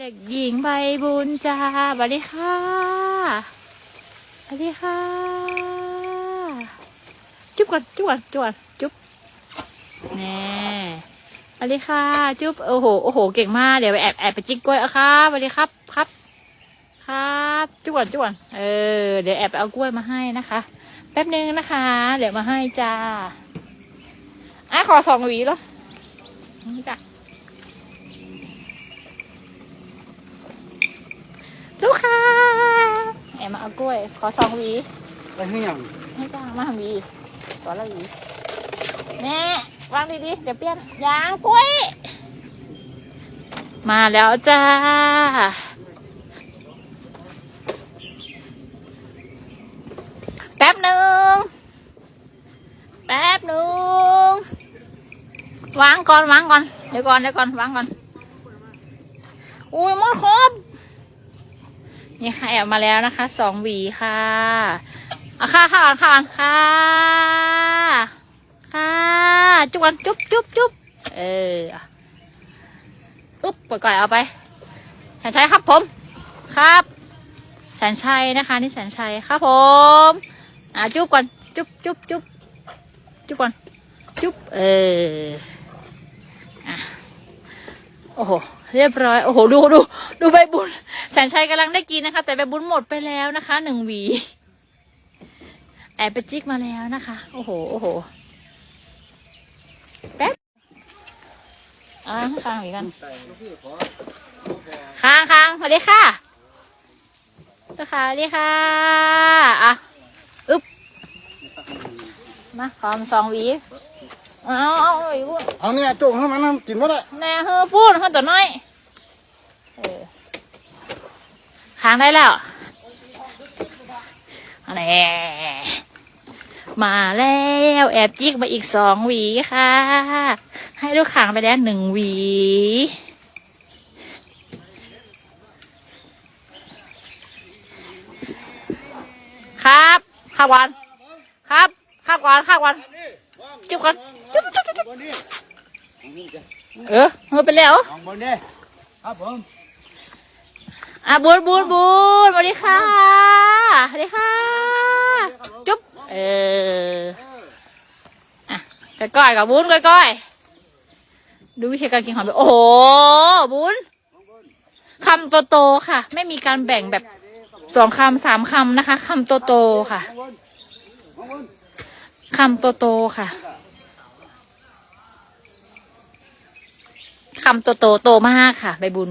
เด็กหญิงใบบุญจ้าสวัสดีค่ะสวัสดีค่ะ จุ๊บก่อนจุ๊บก่อนจุ๊บก่อนจุ๊บแน่สวัสดีค่ะ จุ๊บโอ้โหโอ้โหเก่งมากเดี๋ยวไปแอบแอบไปจิกกล้วยเอาครับสวัสดีครับครับครับจุ๊บก่อนจุ๊บก่อนเออเดี๋ยวแอบไปเอากล้วยมาให้นะคะ แป๊บนึงนะคะ เดี๋ยวมาให้จ้าอะขอสองหวีแล้วนี่จ้ะ ลูกค้าแอบมาเอา กล้วย ขอสองหวีไปให้ยังให้จ้ามาหวีตัวละหวีแน่วางดีๆ เดี๋ยวเปลี่ยนยางกล้วย มาแล้วจ้า แป๊บหนึ่ง แป๊บหนึ่ง วางก่อนวางก่อน เดี๋ยวก่อนเดี๋ยวก่อนวางก่อน อุ้ยหมดครบ นี่ค่ะแอบมาแล้วนะคะสองหวีค่ะเอาค่ะค่ะก่อนค่ะค่ะ ค่ะ จุ๊บก่อนจุ๊บจุ๊บจุ๊บเอออุ๊บปล่อยก่อยเอาไปแสนชัยครับผม ครับ แสนชัยนะคะ นี่แสนชัยครับผม อะจุ๊บก่อนจุ๊บจุ๊บจุ๊บจุ๊บก่อนจุ๊บเอออะโอ้โห เรียบร้อย โอ้โห ดูดูดูใบบุญ แสนชัยกำลังได้กินนะคะ แต่ใบบุญหมดไปแล้วนะคะ หนึ่งหวี แอบไปจิกมาแล้วนะคะ โอ้โห โอ้โห แป๊บอ่าข้างๆหวีกกันค้างค้างสวัสดีค่ะสวัสดีค่ะ อะ อึ๊บ มาขอมสองหวี เอาเอาเอาอีกพูดเอาเนี่ยจุกให้มันน้ำกินว่าได้แน่เฮอพูดเฮอตัวน้อยเออค้างได้แล้วอะไรมาแล้วแอบจิกมาอีกสองหวีค่ะ ให้ลูกค้างไปแล้วหนึ่งหวีครับข้าววันครับข้าวก่อนข้าวก่อนจุ๊บก่อน จุ๊บจุ๊บจุ๊บบนนี้เออเฮอไปแล้วมองบนนี้ครับผมอะบูนบูนบูนสวัสดีค่ะสวัสดีค่ะ จุ๊บเอออะก้อยๆกับบูนก้อยๆดูวิธีการกินหอยแบบโอ้โหบูนคำโตๆค่ะ ไม่มีการแบ่งแบบสองคำสามคำนะคะคำโตๆค่ะคำโตๆค่ะ คำโตโตโตมากค่ะใบบุญ